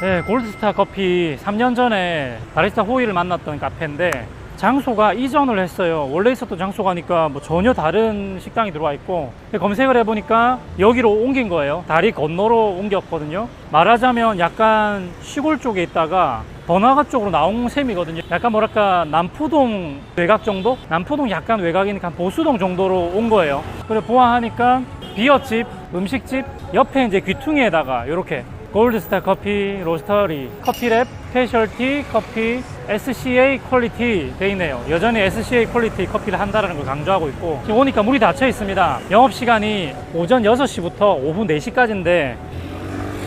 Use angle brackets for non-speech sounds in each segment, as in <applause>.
네, 골드스타 커피 3년 전에 바리스타 호이를 만났던 카페인데 장소가 이전을 했어요. 원래 있었던 장소가니까 뭐 전혀 다른 식당이 들어와 있고 검색을 해보니까 여기로 옮긴 거예요. 다리 건너로 옮겼거든요. 말하자면 약간 시골 쪽에 있다가 번화가 쪽으로 나온 셈이거든요. 약간 뭐랄까 남포동 외곽 정도? 남포동 약간 외곽이니까 한 보수동 정도로 온 거예요. 그래 보아하니까 비어집, 음식집 옆에 이제 귀퉁이에다가 이렇게 골드스타 커피, 로스터리, 커피랩, 스페셜티 커피, SCA 퀄리티 돼 있네요. 여전히 SCA 퀄리티 커피를 한다는 걸 강조하고 있고 지금 오니까 문이 닫혀 있습니다. 영업 시간이 오전 6시부터 오후 4시까지인데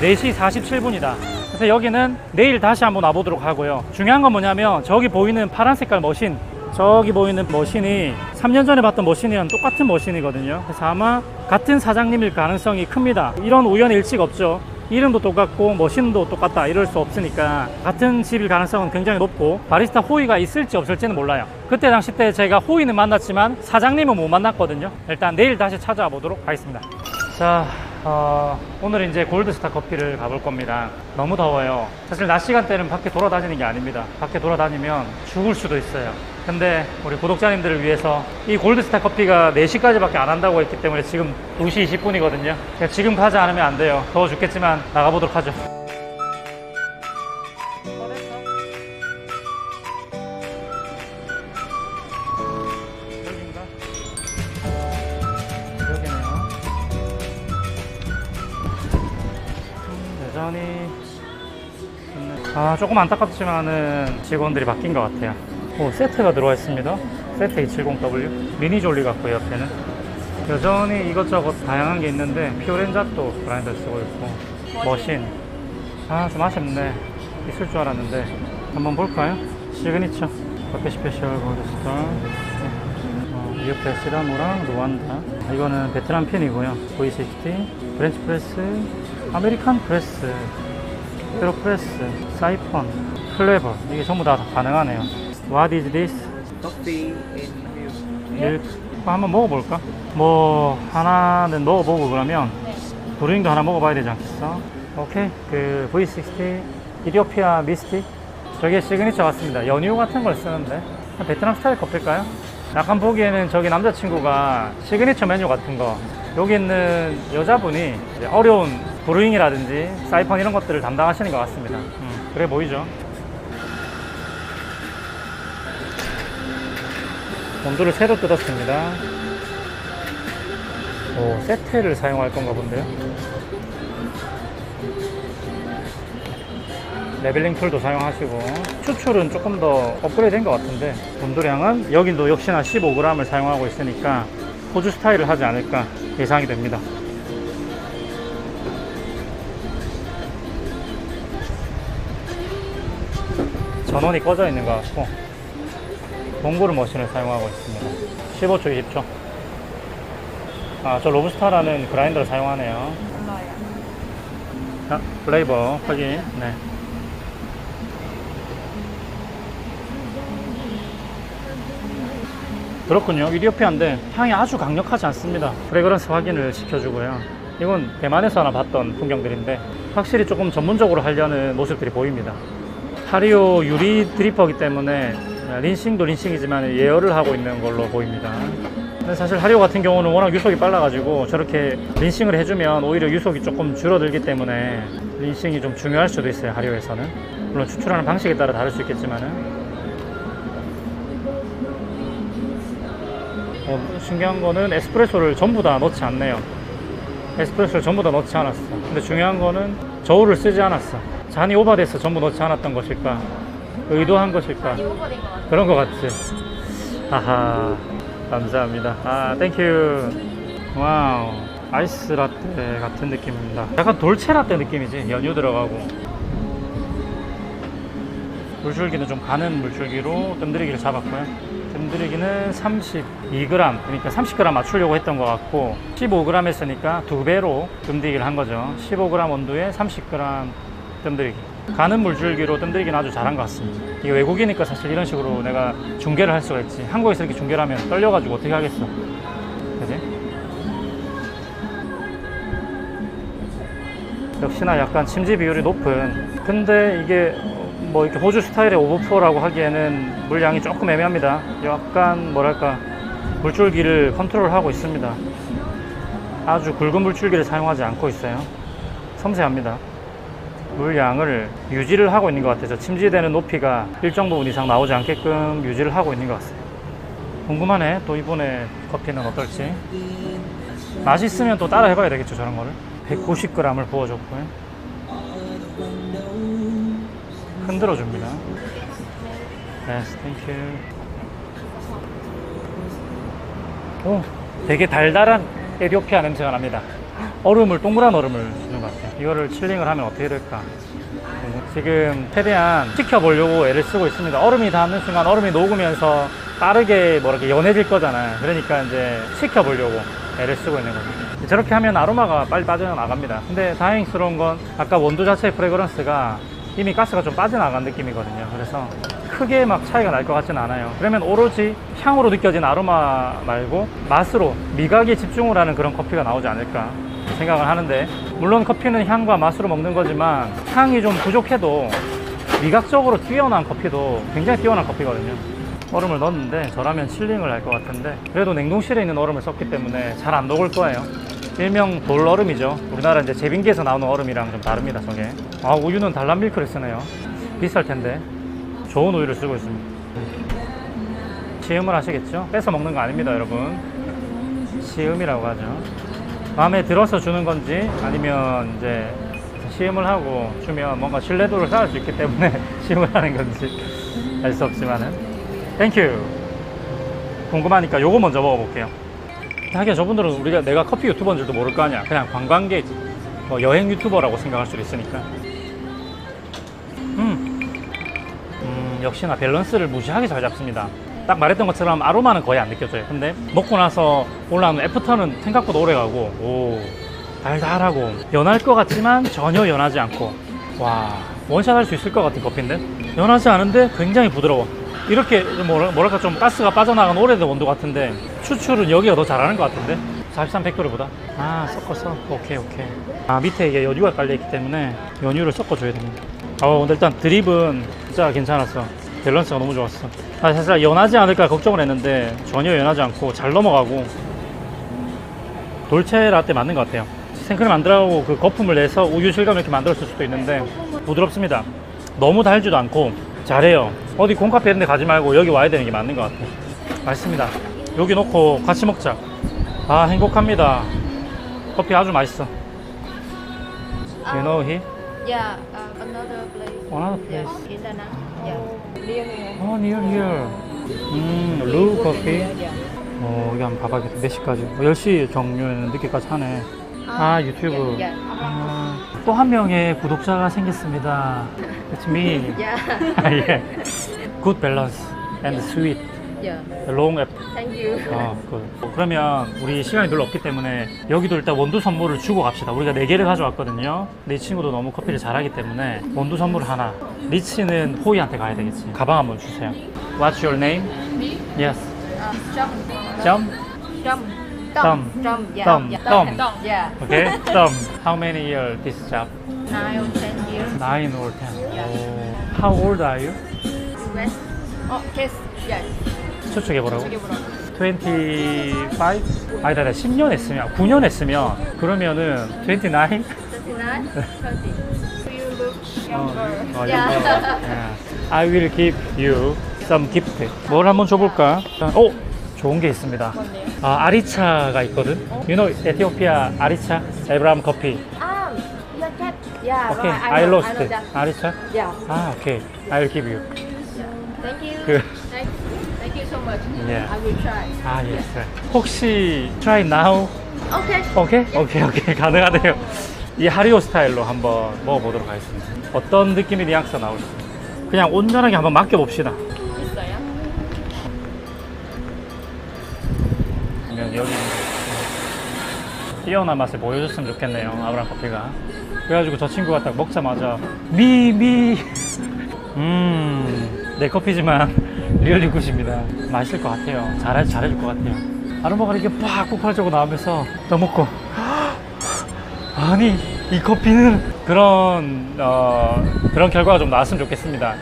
4시 47분이다. 그래서 여기는 내일 다시 한번 와보도록 하고요. 중요한 건 뭐냐면 저기 보이는 파란 색깔 머신 저기 보이는 머신이 3년 전에 봤던 머신이랑 똑같은 머신이거든요. 그래서 아마 같은 사장님일 가능성이 큽니다. 이런 우연의 일치가 없죠. 이름도 똑같고 머신도 똑같다 이럴 수 없으니까 같은 집일 가능성은 굉장히 높고 바리스타 호의가 있을지 없을지는 몰라요. 그때 당시 때 제가 호의는 만났지만 사장님은 못 만났거든요. 일단 내일 다시 찾아와 보도록 하겠습니다. 자 어, 오늘 이제 골드스타 커피를 가볼 겁니다. 너무 더워요. 사실 낮 시간대는 밖에 돌아다니는 게 아닙니다. 밖에 돌아다니면 죽을 수도 있어요. 근데 우리 구독자님들을 위해서 이 골드스타 커피가 4시까지 밖에 안 한다고 했기 때문에 지금 2시 20분이거든요. 지금 가지 않으면 안 돼요. 더워 죽겠지만 나가보도록 하죠 아 조금 안타깝지만은 직원들이 바뀐 것 같아요. 오 세트가 들어와 있습니다. 세트 270W 미니 졸리 같고 옆에는. 여전히 이것저것 다양한 게 있는데 피오렌자또 브라인드 쓰고 있고 머신. 아 좀 아쉽네. 있을 줄 알았는데. 한번 볼까요? 시그니처. 커피 스페셜 골드스타 어, 이 옆에 시다모랑 노안다. 아, 이거는 베트남 핀이고요. V60 프렌치 프레스 아메리칸 프레스 에로프레스 사이폰 클레버 이게 전부 다 가능하네요 What is this? coffee in milk. 한번 먹어볼까? 뭐 하나는 먹어보고 그러면 브루잉도 하나 먹어봐야 되지 않겠어? 오케이 그 V60 이디오피아 미스티 저게 시그니처 같습니다 연유 같은 걸 쓰는데 베트남 스타일 커피일까요? 약간 보기에는 저기 남자친구가 시그니처 메뉴 같은 거 여기 있는 여자분이 어려운 브루잉이라든지 사이펀 이런 것들을 담당하시는 것 같습니다 음, 그래 보이죠? 온도를 새로 뜯었습니다. 오, 세트를 사용할 건가 본데요. 레벨링 툴도 사용하시고 추출은 조금 더 업그레이드 된 것 같은데 온도량은 여긴도 역시나 15g을 사용하고 있으니까 호주 스타일을 하지 않을까 예상이 됩니다. 전원이 꺼져 있는 것 같고 동굴 머신을 사용하고 있습니다. 15초, 20초. 아, 저 로브스타라는 그라인더를 사용하네요. 자, 플레이버 확인. 네. 그렇군요. 이디오피아인데 향이 아주 강력하지 않습니다. 프레그런스 확인을 시켜주고요. 이건 대만에서 하나 봤던 풍경들인데 확실히 조금 전문적으로 하려는 모습들이 보입니다. 하리오 유리 드리퍼기 때문에 린싱도 린싱이지만 예열을 하고 있는 걸로 보입니다. 근데 사실 하리오 같은 경우는 워낙 유속이 빨라가지고 저렇게 린싱을 해주면 오히려 유속이 조금 줄어들기 때문에 린싱이 좀 중요할 수도 있어요. 하리오에서는 물론 추출하는 방식에 따라 다를 수 있겠지만은 어, 신기한 거는 에스프레소를 전부 다 넣지 않네요. 에스프레소를 전부 다 넣지 않았어. 근데 중요한 거는 저울을 쓰지 않았어. 잔이 오버돼서 전부 넣지 않았던 것일까? 의도한 것일까? 그런 것 같지. 아하, 감사합니다. 아, 땡큐. 와우. 아이스 라떼 같은 느낌입니다. 약간 돌체 라떼 느낌이지. 연유 들어가고. 물줄기는 좀 가는 물줄기로 뜸들이기를 잡았고요. 뜸들이기는 32g, 그러니까 30g 맞추려고 했던 것 같고 15g 했으니까 두 배로 뜸들이기를 한 거죠. 15g 온도에 30g 뜸들이기. 가는 물줄기로 뜸들이기는 아주 잘한 것 같습니다. 이게 외국이니까 사실 이런 식으로 내가 중계를 할 수가 있지. 한국에서 이렇게 중계를 하면 떨려가지고 어떻게 하겠어. 그지? 역시나 약간 침지 비율이 높은. 근데 이게 뭐 이렇게 호주 스타일의 오버프로라고 하기에는 물량이 조금 애매합니다. 약간 뭐랄까 물줄기를 컨트롤하고 있습니다. 아주 굵은 물줄기를 사용하지 않고 있어요. 섬세합니다. 물량을 유지를 하고 있는 것 같아요. 저 침지되는 높이가 일정 부분 이상 나오지 않게끔 유지를 하고 있는 것 같아요. 궁금하네. 또 이번에 커피는 어떨지. 맛있으면 또 따라 해봐야 되겠죠. 저런 거를. 190g을 부어줬고요. 흔들어 줍니다. Thank you. 오, 되게 달달한 에디오피아 냄새가 납니다. 얼음을, 동그란 얼음을 주는 것 같아요. 이거를 칠링을 하면 어떻게 될까? 지금 최대한 지켜보려고 애를 쓰고 있습니다. 얼음이 닿는 순간 얼음이 녹으면서 빠르게 뭐랄까 연해질 거잖아요. 그러니까 이제 지켜보려고 애를 쓰고 있는 거죠. 저렇게 하면 아로마가 빨리 빠져나갑니다. 근데 다행스러운 건 아까 원두 자체의 프레그런스가 이미 가스가 좀 빠져나간 느낌이거든요. 그래서 크게 막 차이가 날 것 같지는 않아요. 그러면 오로지 향으로 느껴진 아로마 말고 맛으로 미각에 집중을 하는 그런 커피가 나오지 않을까 생각을 하는데 물론 커피는 향과 맛으로 먹는 거지만 향이 좀 부족해도 미각적으로 뛰어난 커피도 굉장히 뛰어난 커피거든요. 얼음을 넣었는데 저라면 칠링을 할 것 같은데 그래도 냉동실에 있는 얼음을 썼기 때문에 잘 안 녹을 거예요. 일명 돌 얼음이죠. 우리나라 이제 제빙기에서 나오는 얼음이랑 좀 다릅니다. 저게. 아 우유는 달란 밀크를 쓰네요. 비쌀 텐데 좋은 우유를 쓰고 있습니다. 시음을 하시겠죠? 뺏어 먹는 거 아닙니다, 여러분. 시음이라고 하죠. 마음에 들어서 주는 건지 아니면 이제 시음을 하고 주면 뭔가 신뢰도를 쌓을 수 있기 때문에 <laughs> 시음을 하는 건지 알 수 없지만은 땡큐 궁금하니까 요거 먼저 먹어볼게요 하긴 저분들은 우리가 내가 커피 유튜버인 줄도 모를 거 아니야 그냥 관광객 뭐 여행 유튜버라고 생각할 수도 있으니까 역시나 밸런스를 무시하게 잘 잡습니다 딱 말했던 것처럼 아로마는 거의 안 느껴져요. 근데 먹고 나서 올라오는 애프터는 생각보다 오래 가고, 오, 달달하고, 연할 것 같지만 전혀 연하지 않고, 와, 원샷 할 수 있을 것 같은 커피인데? 연하지 않은데 굉장히 부드러워. 이렇게 좀 뭐라- 뭐랄까 좀 가스가 빠져나간 오래된 원두 같은데, 추출은 여기가 더 잘하는 것 같은데? 43 팩토리보다? 아, 섞어서? 오케이, 오케이. 아, 밑에 이게 연유가 깔려 있기 때문에 연유를 섞어줘야 됩니다. 어, 근데 일단 드립은 진짜 괜찮았어. 밸런스가 너무 좋았어. 아, 사실 연하지 않을까 걱정을 했는데 전혀 연하지 않고 잘 넘어가고 돌체 라떼 맞는 것 같아요. 생크림 안 들어가고 그 거품을 내서 우유 실감을 이렇게 만들었을 수도 있는데 부드럽습니다. 너무 달지도 않고 잘해요. 어디 콩카페 이런 데 가지 말고 여기 와야 되는 게 맞는 것 같아요. 맛있습니다. 여기 놓고 같이 먹자. 아, 행복합니다. 커피 아주 맛있어. You know he? Yeah, uh, another place. Another place. in Da Nang. Yeah. Oh, near here. 음, 루 커피. Yeah. 어, 여기 한번 봐봐야겠다. 몇 시까지? 어, 10시 종료는 늦게까지 하네. 아, 유튜브. Yeah. yeah. 아, 또 한 명의 구독자가 생겼습니다. It's me. Yeah. 아, 예. Good balance and sweet. Yeah. Long app. Thank you. 어, 그. 그러면 우리 시간이 별로 없기 때문에 여기도 일단 원두 선물을 주고 갑시다. 우리가 4개를 가져왔거든요. 근데 이 친구도 너무 커피를 잘하기 때문에 원두 선물 하나. 리치는 호이한테 가야 되겠지. 가방 한번 주세요. What's your name? Me? Yes. Uh. Jump. Trump. Thumb. Trump. Yeah. Thumb. Yeah. Thumb. Yeah. Okay. Thumb. How many years this job? Nine or ten years. Nine or ten. Yeah. Oh. How old are you? West. Oh, yes. Yeah. 추측해 보라고. 저기 보라고. 25? 아니다, 아니다. 10년 했으면, 9년 했으면, 그러면은 29? 29, 30. You look younger. 어, yeah. yeah. I will give you some gift. 뭘 한번 줘볼까? 오! 좋은 게 있습니다. 뭔데요? 아, 아리차가 있거든. You know, 에티오피아 아리차? 에브람 커피. Ah, yeah, cat. Yeah, 오케이, right. I know, lost I know it. that. 아리차? Yeah. 아, 오케이. I will give you. Thank you. 그- Thank, thank you so much. Yeah. I will try. 아, yes. 혹시 try now? Okay. 오케이? 오케이, 오케이. 가능하네요. 이 하리오 스타일로 한번 먹어보도록 하겠습니다. 어떤 느낌의 뉘앙스가 나올지. 그냥 온전하게 한번 맡겨봅시다. 있어요? 그러면 여기 뛰어난 맛을 보여줬으면 좋겠네요. 아브람 커피가. 그래가지고 저 친구가 딱 먹자마자 미, 미. <laughs> 음, 내 커피지만 리얼리 굿입니다. 맛있을 것 같아요. 잘해, 잘해줄 것 같아요. 아로마가 이렇게 팍 폭발적으로 나오면서 또 먹고 아니 이 커피는 그런 어, 그런 결과가 좀 나왔으면 좋겠습니다.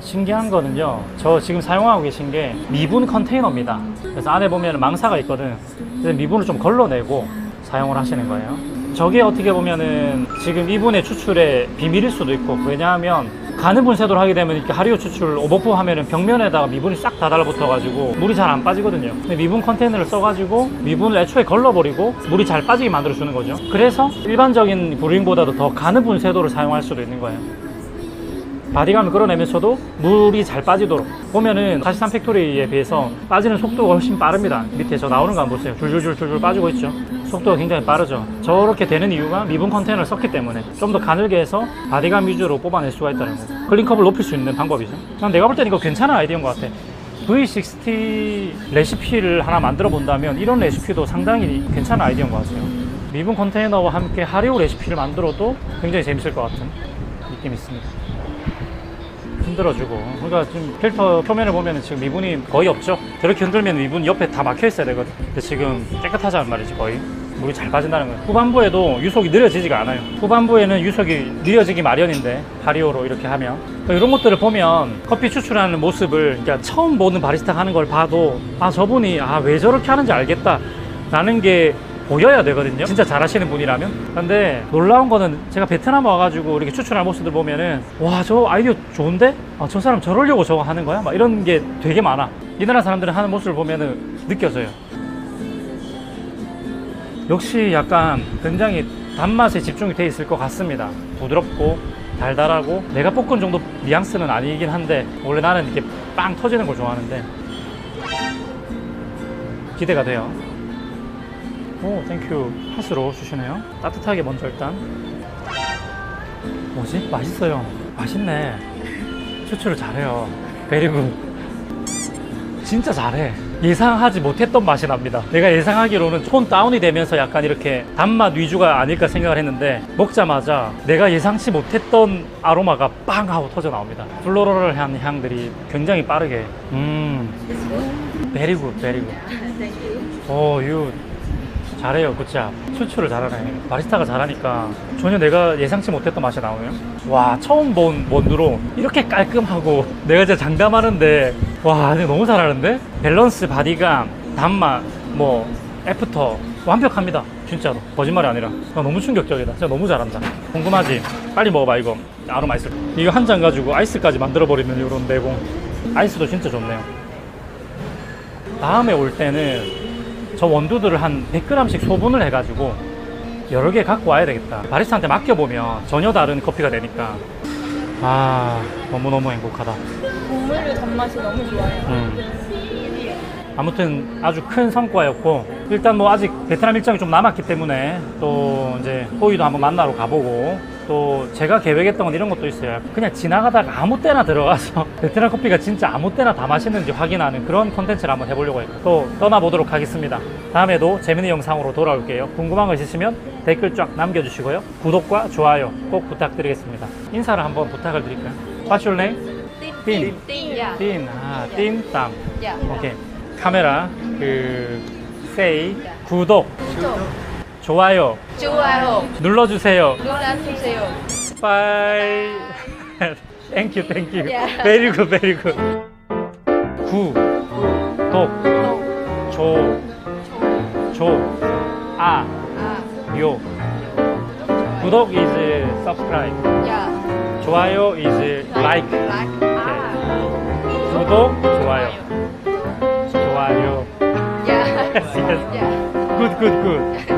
신기한 거는요. 저 지금 사용하고 계신 게 미분 컨테이너입니다. 그래서 안에 보면 망사가 있거든. 그래서 미분을 좀 걸러내고 사용을 하시는 거예요. 저게 어떻게 보면은 지금 이분의 추출의 비밀일 수도 있고 왜냐하면 가는 분쇄도를 하게 되면 이렇게 하리오 추출 오버프 하면은 벽면에다가 미분이 싹 다 달라붙어가지고 물이 잘 안 빠지거든요. 근데 미분 컨테이너를 써가지고 미분을 애초에 걸러버리고 물이 잘 빠지게 만들어주는 거죠. 그래서 일반적인 브루잉보다도 더 가는 분쇄도를 사용할 수도 있는 거예요. 바디감을 끌어내면서도 물이 잘 빠지도록 보면은 43 팩토리에 비해서 빠지는 속도가 훨씬 빠릅니다 밑에 저 나오는 거 한번 보세요 줄줄줄 줄줄 빠지고 있죠 속도가 굉장히 빠르죠. 저렇게 되는 이유가 미분 컨테이너를 썼기 때문에 좀 더 가늘게 해서 바디감 위주로 뽑아낼 수가 있다는 거죠. 클린컵을 높일 수 있는 방법이죠. 난 내가 볼 때는 이거 괜찮은 아이디어인 것 같아. V60 레시피를 하나 만들어 본다면 이런 레시피도 상당히 괜찮은 아이디어인 것 같아요. 미분 컨테이너와 함께 하리오 레시피를 만들어도 굉장히 재밌을 것 같은 느낌이 있습니다. 흔들어주고. 그러니까 지금 필터 표면을 보면 지금 미분이 거의 없죠? 저렇게 흔들면 미분 옆에 다 막혀 있어야 되거든. 근데 지금 깨끗하자는 말이지 거의 물이 잘 빠진다는 거예요 후반부에도 유속이 느려지지가 않아요 후반부에는 유속이 느려지기 마련인데 바리오로 이렇게 하면 그러니까 이런 것들을 보면 커피 추출하는 모습을 그러니까 처음 보는 바리스타가 하는 걸 봐도 아 저분이 아 왜 저렇게 하는지 알겠다 라는 게 보여야 되거든요. 진짜 잘하시는 분이라면. 근데 놀라운 거는 제가 베트남 와가지고 이렇게 추출할 모습들 보면은 와, 저 아이디어 좋은데? 아, 저 사람 저러려고 저거 하는 거야? 막 이런 게 되게 많아. 이 나라 사람들은 하는 모습을 보면은 느껴져요. 역시 약간 굉장히 단맛에 집중이 돼 있을 것 같습니다. 부드럽고 달달하고 내가 볶은 정도 뉘앙스는 아니긴 한데 원래 나는 이렇게 빵 터지는 걸 좋아하는데 기대가 돼요. 오, 땡큐. 핫으로 주시네요. 따뜻하게 먼저 일단. 뭐지? 맛있어요. 맛있네. 추출을 잘해요. 베리굿. 진짜 잘해. 예상하지 못했던 맛이 납니다. 내가 예상하기로는 톤 다운이 되면서 약간 이렇게 단맛 위주가 아닐까 생각을 했는데 먹자마자 내가 예상치 못했던 아로마가 빵 하고 터져 나옵니다. 플로럴한 향들이 굉장히 빠르게. 음. 베리굿, 베리굿. 오, 유 잘해요, 굿잡. 추출을 잘하네. 바리스타가 잘하니까 전혀 내가 예상치 못했던 맛이 나오네요. 와, 처음 본 원두로 이렇게 깔끔하고 내가 진짜 장담하는데 와, 너무 잘하는데? 밸런스, 바디감, 단맛, 뭐 애프터 완벽합니다. 진짜로. 거짓말이 아니라. 아, 너무 충격적이다. 진짜 너무 잘한다. 궁금하지? 빨리 먹어봐, 이거. 아로마 아이스. 이거 한 잔 가지고 아이스까지 만들어버리는 이런 내공. 아이스도 진짜 좋네요. 다음에 올 때는 저 원두들을 한 100g씩 소분을 해가지고 여러 개 갖고 와야 되겠다. 바리스타한테 맡겨보면 전혀 다른 커피가 되니까. 아, 너무너무 행복하다. 국물류 단맛이 너무 좋아요. 음. 아무튼 아주 큰 성과였고, 일단 뭐 아직 베트남 일정이 좀 남았기 때문에 또 이제 호이도 한번 만나러 가보고, 또 제가 계획했던 건 이런 것도 있어요. 그냥 지나가다가 아무 때나 들어가서 <laughs> 베트남 커피가 진짜 아무 때나 다 맛있는지 확인하는 그런 컨텐츠를 한번 해보려고 했고, 또 떠나보도록 하겠습니다. 다음에도 재밌는 영상으로 돌아올게요. 궁금한 거 있으시면 댓글 쫙 남겨주시고요. 구독과 좋아요 꼭 부탁드리겠습니다. 인사를 한번 부탁을 드릴까요? What's your name? 빈. 띵, 야. 딘, 아. 야. 오케이. 카메라, 그, say, 구독, 구독. 좋아요, 좋아요. 눌러주세요. 눌러주세요. Bye. thank you, thank you. Yeah. Very good, very good. 구, 독, 또. 조, 조, 아, 아. 요. 구독 is subscribe. 야. 좋아요 is like. 락. 아. 구독, 좋아요. 좋아요. 야. Yes, yes. 야. Good, good, good.